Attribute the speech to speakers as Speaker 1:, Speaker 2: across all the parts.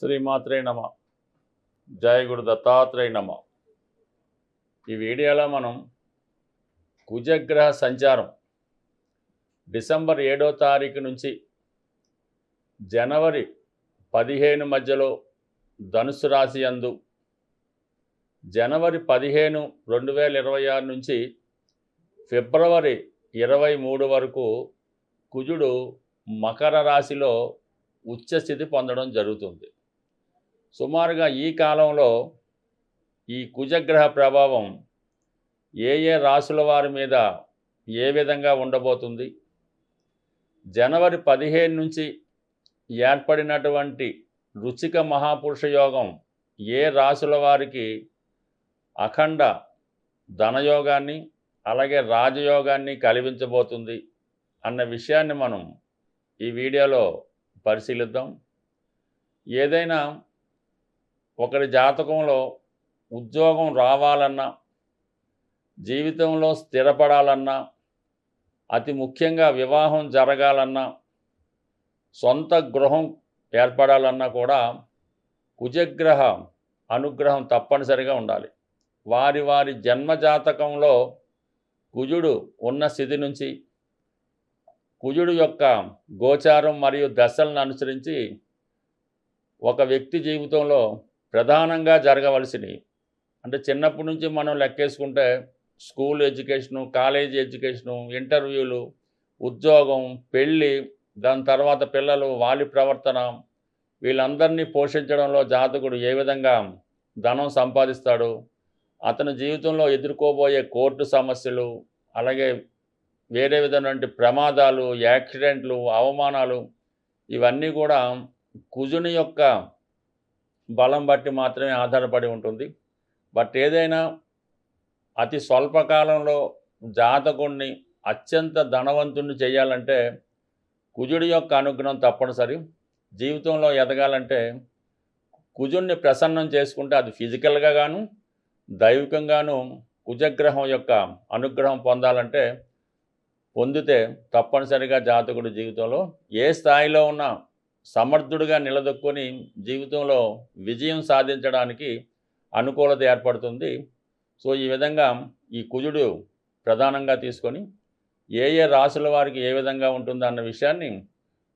Speaker 1: శ్రీమాత్రే నమ. జయ గురు దత్తాత్రేయ నమ. ఈ వీడియోలో మనం కుజగ్రహ సంచారం. డిసెంబర్ ఏడో తారీఖు నుంచి జనవరి పదిహేను మధ్యలో ధనుసు రాశి అందు జనవరి పదిహేను రెండు వేల ఇరవై ఆరు నుంచి ఫిబ్రవరి ఇరవై మూడు వరకు కుజుడు మకర రాశిలో ఉచ్చస్థితి పొందడం జరుగుతుంది. సుమారుగా ఈ కాలంలో ఈ కుజగ్రహ ప్రభావం ఏ ఏ రాశుల వారి మీద ఏ విధంగా ఉండబోతుంది? జనవరి పదిహేను నుంచి ఏర్పడినటువంటి రుచిక మహాపురుష యోగం ఏ రాశుల వారికి అఖండ ధనయోగాన్ని అలాగే రాజయోగాన్ని కలిగించబోతుంది అన్న విషయాన్ని మనం ఈ వీడియోలో పరిశీలిద్దాం. ఏదైనా ఒకరి జాతకంలో ఉద్యోగం రావాలన్నా జీవితంలో స్థిరపడాలన్నా అతి ముఖ్యంగా వివాహం జరగాలన్నా సొంత గృహం ఏర్పడాలన్నా కూడా కుజగ్రహ అనుగ్రహం తప్పనిసరిగా ఉండాలి. వారి వారి జన్మజాతకంలో కుజుడు ఉన్న స్థితి నుంచి కుజుడు యొక్క గోచారం మరియు దశలను అనుసరించి ఒక వ్యక్తి జీవితంలో ప్రధానంగా జరగవలసినవి. అంటే చిన్నప్పటి నుంచి మనం లెక్కేసుకుంటే స్కూల్ ఎడ్యుకేషను కాలేజీ ఎడ్యుకేషను ఇంటర్వ్యూలు ఉద్యోగం పెళ్ళి దాని తర్వాత పిల్లలు వాలి ప్రవర్తన వీళ్ళందరినీ పోషించడంలో జాతకుడు ఏ విధంగా ధనం సంపాదిస్తాడు అతని జీవితంలో ఎదుర్కోబోయే కోర్టు సమస్యలు అలాగే వేరే విధమైనటువంటి ప్రమాదాలు యాక్సిడెంట్లు అవమానాలు ఇవన్నీ కూడా కుజుని యొక్క బలం బట్టి మాత్రమే ఆధారపడి ఉంటుంది. బట్ ఏదైనా అతి స్వల్పకాలంలో జాతకుణ్ణి అత్యంత ధనవంతుణ్ణి చేయాలంటే కుజుడి యొక్క అనుగ్రహం తప్పనిసరి. జీవితంలో ఎదగాలంటే కుజుణ్ణి ప్రసన్నం చేసుకుంటే అది ఫిజికల్గా గాను దైవికంగాను కుజగ్రహం యొక్క అనుగ్రహం పొందాలంటే పొందితే తప్పనిసరిగా జాతకుడి జీవితంలో ఏ స్థాయిలో ఉన్నా సమర్థుడిగా నిలదొక్కుని జీవితంలో విజయం సాధించడానికి అనుకూలత ఏర్పడుతుంది. సో ఈ విధంగా ఈ కుజుడు ప్రధానంగా తీసుకొని ఏ ఏ రాసుల వారికి ఏ విధంగా ఉంటుందో అన్న విషయాన్ని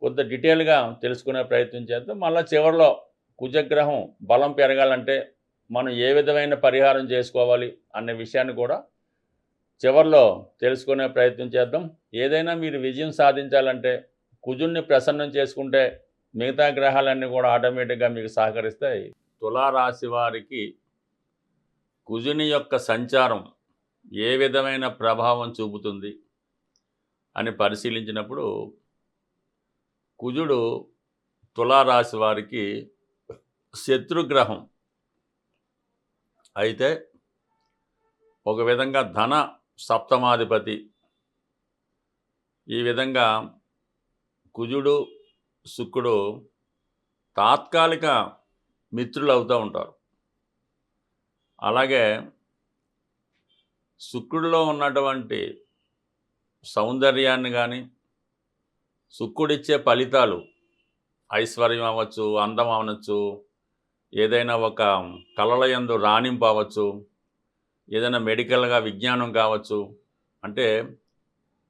Speaker 1: కొంత డీటెయిల్గా తెలుసుకునే ప్రయత్నం చేద్దాం. మళ్ళీ చివరిలో కుజగ్రహం బలం పెరగాలంటే మనం ఏ విధమైన పరిహారం చేసుకోవాలి అనే విషయాన్ని కూడా చివరిలో తెలుసుకునే ప్రయత్నం చేద్దాం. ఏదైనా మీరు విజయం సాధించాలంటే కుజుణ్ణి ప్రసన్నం చేసుకుంటే మిగతా గ్రహాలన్నీ కూడా ఆటోమేటిక్గా మీకు సహకరిస్తాయి. తులారాశి వారికి కుజుని యొక్క సంచారం ఏ విధమైన ప్రభావం చూపుతుంది అని పరిశీలించినప్పుడు కుజుడు తులారాశి వారికి శత్రుగ్రహం. అయితే ఒక విధంగా ధన సప్తమాధిపతి ఈ విధంగా కుజుడు శుక్రుడు తాత్కాలిక మిత్రులు అవుతూ ఉంటారు. అలాగే శుక్రుడిలో ఉన్నటువంటి సౌందర్యాన్ని కానీ శుక్రుడిచ్చే ఫలితాలు ఐశ్వర్యం అవ్వచ్చు అందం అవ్వచ్చు ఏదైనా ఒక కళల యందు రాణింపు అవ్వచ్చు ఏదైనా మెడికల్గా విజ్ఞానం కావచ్చు అంటే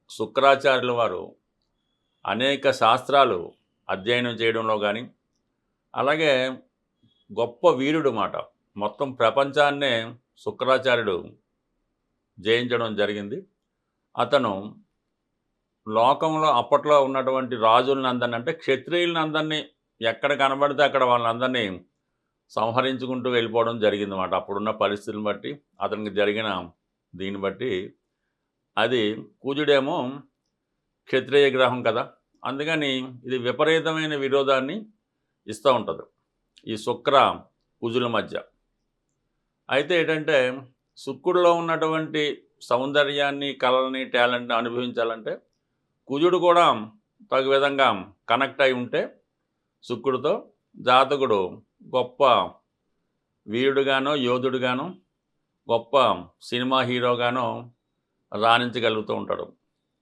Speaker 1: శుక్రాచార్యుల వారు అనేక శాస్త్రాలు అధ్యయనం చేయడంలో కానీ అలాగే గొప్ప వీరుడు మాట. మొత్తం ప్రపంచాన్నే శుక్రాచార్యుడు జయించడం జరిగింది. అతను లోకంలో అప్పట్లో ఉన్నటువంటి రాజులను అందరినీ అంటే క్షత్రియులను అందరినీ ఎక్కడ కనబడితే అక్కడ వాళ్ళందరినీ సంహరించుకుంటూ వెళ్ళిపోవడం జరిగింది అన్నమాట అప్పుడున్న పరిస్థితులను బట్టి అతనికి జరిగిన దీన్ని బట్టి అది కూజుడేమో క్షత్రియ గ్రహం కదా. అందుకని ఇది విపరీతమైన విరోధాన్ని ఇస్తూ ఉంటుంది. ఈ శుక్ర కుజుల మధ్య. అయితే ఏంటంటే శుక్రుడిలో ఉన్నటువంటి సౌందర్యాన్ని కళల్ని టాలెంట్ని అనుభవించాలంటే కుజుడు కూడా తగు విధంగా కనెక్ట్ అయి ఉంటే శుక్రుడితో జాతకుడు గొప్ప వీరుడుగానో యోధుడుగానో గొప్ప సినిమా హీరోగానో రాణించగలుగుతూ ఉంటాడు.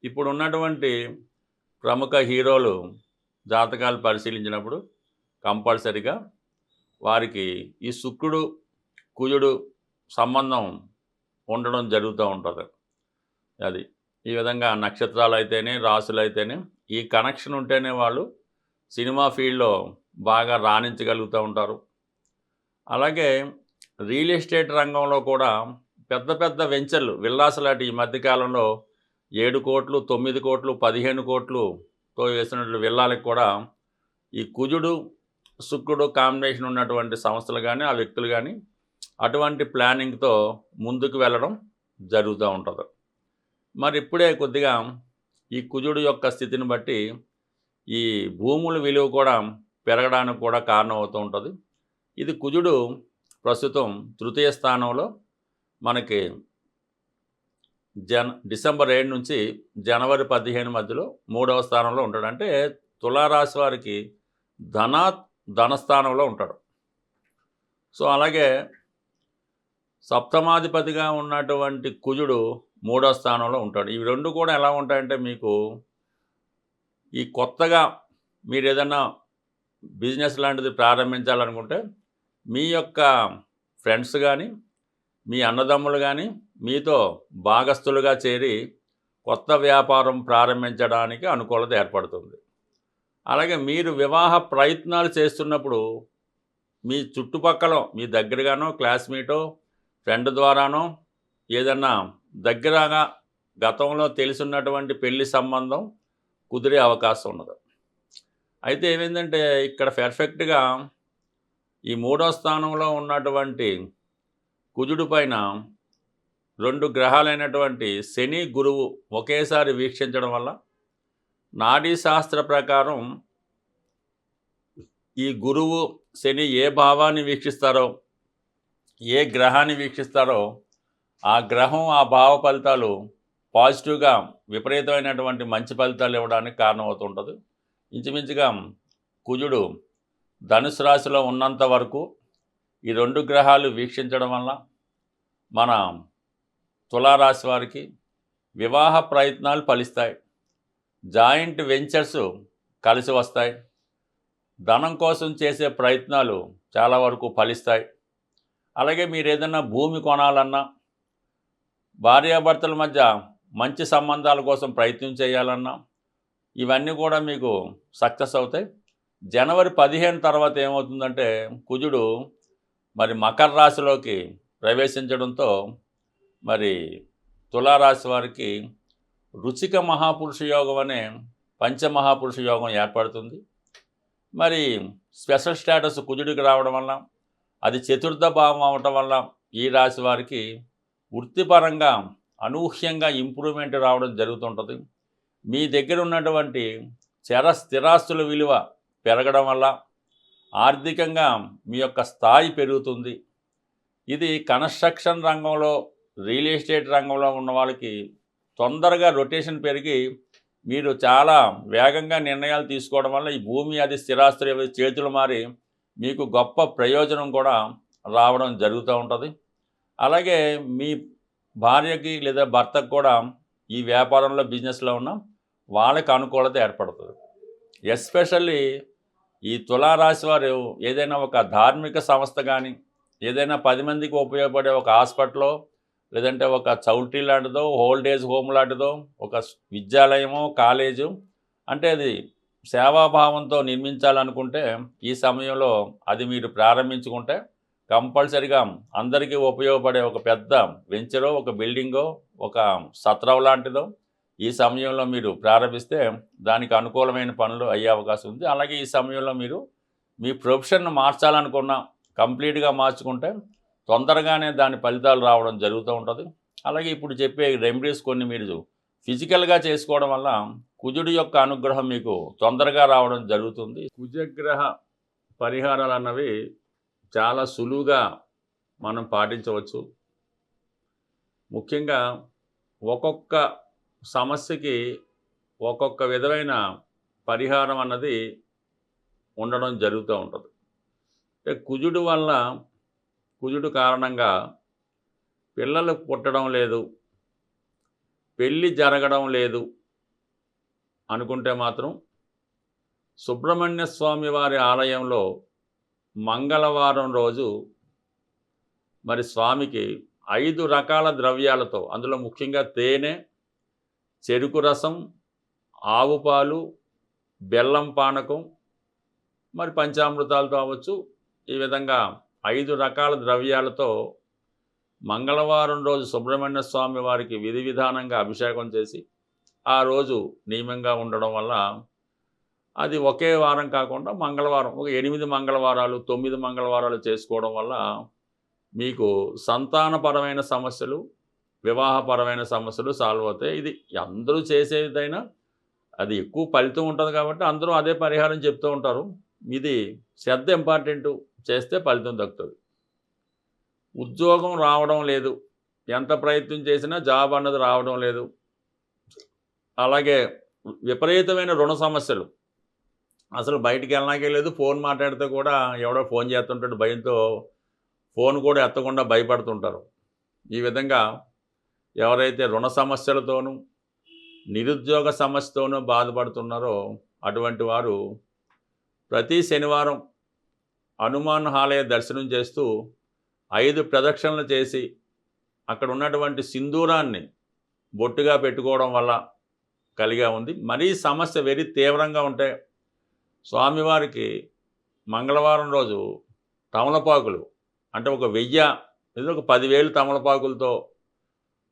Speaker 1: ఇప్పుడు ఉన్నటువంటి ప్రముఖ హీరోలు జాతకాలు పరిశీలించినప్పుడు కంపల్సరిగా వారికి ఈ శుక్రుడు కుజుడు సంబంధం ఉండడం జరుగుతూ ఉంటుంది. అది ఈ విధంగా నక్షత్రాలు అయితేనే రాసులు అయితేనే ఈ కనెక్షన్ ఉంటేనే వాళ్ళు సినిమా ఫీల్డ్లో బాగా రాణించగలుగుతూ ఉంటారు. అలాగే రియల్ ఎస్టేట్ రంగంలో కూడా పెద్ద పెద్ద వెంచర్లు విల్లాసలాంటి ఈ మధ్యకాలంలో ఏడు కోట్లు తొమ్మిది కోట్లు పదిహేను కోట్లుతో వేసినట్లు విల్లాలకు కూడా ఈ కుజుడు శుక్రుడు కాంబినేషన్ ఉన్నటువంటి సంస్థలు కానీ ఆ వ్యక్తులు కానీ అటువంటి ప్లానింగ్తో ముందుకు వెళ్ళడం జరుగుతూ ఉంటుంది. మరి ఇప్పుడే కొద్దిగా ఈ కుజుడు యొక్క స్థితిని బట్టి ఈ భూముల విలువ కూడా పెరగడానికి కూడా కారణం అవుతూ ఉంటుంది. ఇది కుజుడు ప్రస్తుతం తృతీయ స్థానంలో మనకి జన డిసెంబర్ ఏడు నుంచి జనవరి పదిహేను మధ్యలో మూడవ స్థానంలో ఉంటాడు. అంటే తులారాశి వారికి ధన ధనస్థానంలో ఉంటాడు. సో అలాగే సప్తమాధిపతిగా ఉన్నటువంటి కుజుడు మూడో స్థానంలో ఉంటాడు. ఇవి రెండు కూడా ఎలా ఉంటాయంటే మీకు ఈ కొత్తగా మీరు ఏదైనా బిజినెస్ లాంటిది ప్రారంభించాలనుకుంటే మీ యొక్క ఫ్రెండ్స్ కానీ మీ అన్నదమ్ములు కానీ మీతో భాగస్థులుగా చేరి కొత్త వ్యాపారం ప్రారంభించడానికి అనుకూలత ఏర్పడుతుంది. అలాగే మీరు వివాహ ప్రయత్నాలు చేస్తున్నప్పుడు మీ చుట్టుపక్కల మీ దగ్గరగానో క్లాస్మేటో ఫ్రెండ్ ద్వారానో ఏదన్నా దగ్గరగా గతంలో తెలిసినటువంటి పెళ్ళి సంబంధం కుదిరే అవకాశం ఉన్నది. అయితే ఏమైందంటే ఇక్కడ పెర్ఫెక్ట్గా ఈ మూడో స్థానంలో ఉన్నటువంటి కుజుడు పైన రెండు గ్రహాలైనటువంటి శని గురువు ఒకేసారి వీక్షించడం వల్ల నాడీ శాస్త్ర ప్రకారం ఈ గురువు శని ఏ భావాన్ని వీక్షిస్తారో ఏ గ్రహాన్ని వీక్షిస్తారో ఆ గ్రహం ఆ భావ ఫలితాలు పాజిటివ్గా విపరీతమైనటువంటి మంచి ఫలితాలు ఇవ్వడానికి కారణమవుతుంటుంది ఇంచుమించుగా కుజుడు ధనుసు రాశిలో ఉన్నంత వరకు ఈ రెండు గ్రహాలు వీక్షించడం వల్ల మన తులారాశి వారికి వివాహ ప్రయత్నాలు ఫలిస్తాయి. జాయింట్ వెంచర్స్ కలిసి వస్తాయి. ధనం కోసం చేసే ప్రయత్నాలు చాలా వరకు ఫలిస్తాయి. అలాగే మీరు ఏదైనా భూమి కొనాలన్నా భార్యాభర్తల మధ్య మంచి సంబంధాల కోసం ప్రయత్నం చేయాలన్నా ఇవన్నీ కూడా మీకు సక్సెస్ అవుతాయి. జనవరి పదిహేను తర్వాత ఏమవుతుందంటే కుజుడు మరి మకర రాశిలోకి ప్రవేశించడంతో మరి తులారాశి వారికి రుచిక మహాపురుష యోగం అనే పంచమహాపురుష యోగం ఏర్పడుతుంది. మరి స్పెషల్ స్టేటస్ కుజుడికి రావడం వల్ల అది చతుర్థ భావం అవటం వల్ల ఈ రాశి వారికి వృత్తిపరంగా అనూహ్యంగా ఇంప్రూవ్మెంట్ రావడం జరుగుతుంటుంది. మీ దగ్గర ఉన్నటువంటి చర స్థిరాస్తుల విలువ పెరగడం వల్ల ఆర్థికంగా మీ యొక్క స్థాయి పెరుగుతుంది. ఇది కన్స్ట్రక్షన్ రంగంలో రియల్ ఎస్టేట్ రంగంలో ఉన్న వాళ్ళకి తొందరగా రొటేషన్ పెరిగి మీరు చాలా వేగంగా నిర్ణయాలు తీసుకోవడం వల్ల ఈ భూమి అది స్థిరాస్తులు చేతులు మారి మీకు గొప్ప ప్రయోజనం కూడా రావడం జరుగుతూ ఉంటుంది. అలాగే మీ భార్యకి లేదా భర్తకు కూడా ఈ వ్యాపారంలో బిజినెస్లో ఉన్న వాళ్ళకి అనుకూలత ఏర్పడుతుంది. ఎస్పెషల్లీ ఈ తులారాశి వారు ఏదైనా ఒక ధార్మిక సంస్థ కానీ ఏదైనా పది మందికి ఉపయోగపడే ఒక హాస్పిటల్లో లేదంటే ఒక చౌల్టీ లాంటిదో ఓల్డ్ ఏజ్ హోమ్ లాంటిదో ఒక విద్యాలయమో కాలేజు అంటే అది సేవాభావంతో నిర్మించాలనుకుంటే ఈ సమయంలో అది మీరు ప్రారంభించుకుంటే కంపల్సరిగా అందరికీ ఉపయోగపడే ఒక పెద్ద వెంచరో ఒక బిల్డింగో ఒక సత్రం లాంటిదో ఈ సమయంలో మీరు ప్రారంభిస్తే దానికి అనుకూలమైన పనులు అయ్యే అవకాశం ఉంది. అలాగే ఈ సమయంలో మీరు మీ ప్రొఫెషన్ మార్చాలనుకున్న కంప్లీట్గా మార్చుకుంటే తొందరగానే దాని ఫలితాలు రావడం జరుగుతూ ఉంటుంది. అలాగే ఇప్పుడు చెప్పే రెమెడీస్ కొన్ని మీరు ఫిజికల్గా చేసుకోవడం వల్ల కుజుడి యొక్క అనుగ్రహం మీకు తొందరగా రావడం జరుగుతుంది. కుజగ్రహ పరిహారాలు అన్నవి చాలా సులువుగా మనం పాటించవచ్చు. ముఖ్యంగా ఒక్కొక్క సమస్యకి ఒక్కొక్క విధమైన పరిహారం అన్నది ఉండడం జరుగుతూ ఉంటుంది. అంటే కుజుడు వల్ల కుజుడు కారణంగా పిల్లలు పుట్టడం లేదు పెళ్ళి జరగడం లేదు అనుకుంటే మాత్రం సుబ్రహ్మణ్య స్వామి వారి ఆలయంలో మంగళవారం రోజు మరి స్వామికి ఐదు రకాల ద్రవ్యాలతో అందులో ముఖ్యంగా తేనె చెరుకు రసం ఆవు పాలు బెల్లం పానకం మరి పంచామృతాలతో అవ్వచ్చు ఈ విధంగా ఐదు రకాల ద్రవ్యాలతో మంగళవారం రోజు సుబ్రహ్మణ్య స్వామి వారికి విధి విధానంగా అభిషేకం చేసి ఆ రోజు నియమంగా ఉండడం వల్ల అది ఒకే వారం కాకుండా మంగళవారం ఒక ఎనిమిది మంగళవారాలు తొమ్మిది మంగళవారాలు చేసుకోవడం వల్ల మీకు సంతానపరమైన సమస్యలు వివాహపరమైన సమస్యలు సాల్వ్ అవుతాయి. ఇది అందరూ చేసేదైనా అది ఎక్కువ ఫలితం ఉంటుంది కాబట్టి అందరూ అదే పరిహారం చెప్తూ ఉంటారు. ఇది శ్రద్ధ ఇంపార్టెంట్. చేస్తే ఫలితం దక్కుతుంది. ఉద్యోగం రావడం లేదు. ఎంత ప్రయత్నం చేసినా జాబ్ అన్నది రావడం లేదు. అలాగే విపరీతమైన రుణ సమస్యలు. అసలు బయటికి వెళ్ళడానికే లేదు. ఫోన్ మాట్లాడితే కూడా ఎవడో ఫోన్ చేస్తుంటాడు. భయంతో ఫోన్ కూడా ఎత్తకుండా భయపడుతుంటారు. ఈ విధంగా ఎవరైతే రుణ సమస్యలతోనూ నిరుద్యోగ సమస్యతోనూ బాధపడుతున్నారో అటువంటి వారు ప్రతి శనివారం హనుమాన్ ఆలయ దర్శనం చేస్తూ ఐదు ప్రదక్షిణలు చేసి అక్కడ ఉన్నటువంటి సింధూరాన్ని బొట్టుగా పెట్టుకోవడం వల్ల కలిగా ఉంది. మరీ సమస్య వెరీ తీవ్రంగా ఉంటే స్వామివారికి మంగళవారం రోజు తమలపాకులు అంటే ఒక వెయ్యి లేదా ఒక పదివేలు తమలపాకులతో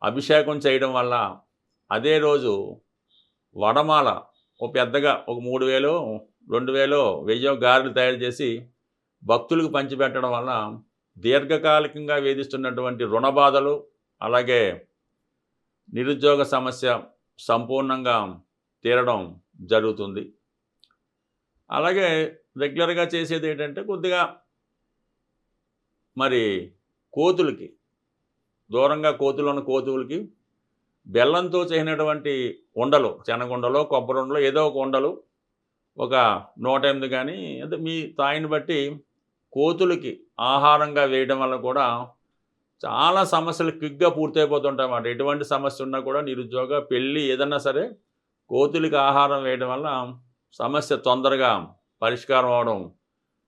Speaker 1: అభిషేకం చేయడం వల్ల అదే రోజు వడమాల ఒక పెద్దగా ఒక మూడు వేలు రెండు వేలు వెయ్యో గారెలు తయారు చేసి భక్తులకు పంచిపెట్టడం వలన దీర్ఘకాలికంగా వేధిస్తున్నటువంటి రుణ బాధలు అలాగే నిరుద్యోగ సమస్య సంపూర్ణంగా తీరడం జరుగుతుంది. అలాగే రెగ్యులర్గా చేసేది ఏంటంటే కొద్దిగా మరి కోతులకి దూరంగా కోతులు ఉన్న కోతులకి బెల్లంతో చేసినటువంటి ఉండలు శనగుండలో కొబ్బరి ఉండలు ఏదో ఒక ఉండలు ఒక నూట ఎనిమిది కానీ అంటే మీ తాయిని బట్టి కోతులకి ఆహారంగా వేయడం వల్ల కూడా చాలా సమస్యలు క్విక్గా పూర్తయిపోతుంటాయి అన్నమాట ఎటువంటి సమస్య ఉన్నా కూడా నిరుద్యోగ పెళ్ళి ఏదన్నా సరే కోతులకి ఆహారం వేయడం వల్ల సమస్య తొందరగా పరిష్కారం అవడం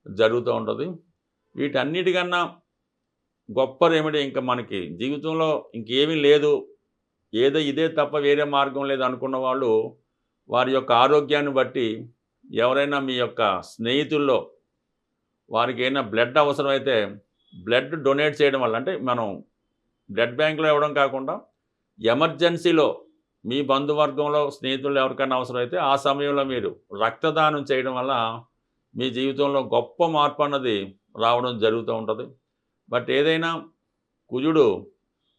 Speaker 1: జరుగుతూ ఉంటుంది. వీటన్నిటికన్నా గొప్ప రెమెడీ ఇంకా మనకి జీవితంలో ఇంకేమీ లేదు. ఏదో ఇదే తప్ప వేరే మార్గం లేదు అనుకున్న వాళ్ళు వారి యొక్క ఆరోగ్యాన్ని బట్టి ఎవరైనా మీ యొక్క స్నేహితుల్లో వారికి ఏమైనా బ్లడ్ అవసరమైతే బ్లడ్ డొనేట్ చేయడం వల్ల అంటే మనం బ్లడ్ బ్యాంకులో ఇవ్వడం కాకుండా ఎమర్జెన్సీలో మీ బంధువర్గంలో స్నేహితులు ఎవరికైనా అవసరమైతే ఆ సమయంలో మీరు రక్తదానం చేయడం వల్ల మీ జీవితంలో గొప్ప మార్పు అన్నది రావడం జరుగుతూ ఉంటుంది. బట్ ఏదైనా కుజుడు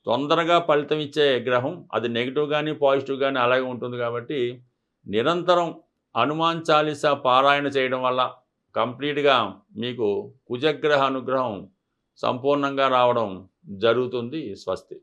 Speaker 1: తొందరగా ఫలితం ఇచ్చే గ్రహం అది నెగిటివ్ కానీ పాజిటివ్ కానీ అలాగే ఉంటుంది కాబట్టి నిరంతరం హనుమాన్ చాలీసా పారాయణ చేయడం వల్ల కంప్లీట్గా మీకు కుజగ్రహ అనుగ్రహం సంపూర్ణంగా రావడం జరుగుతుంది. స్వస్తి.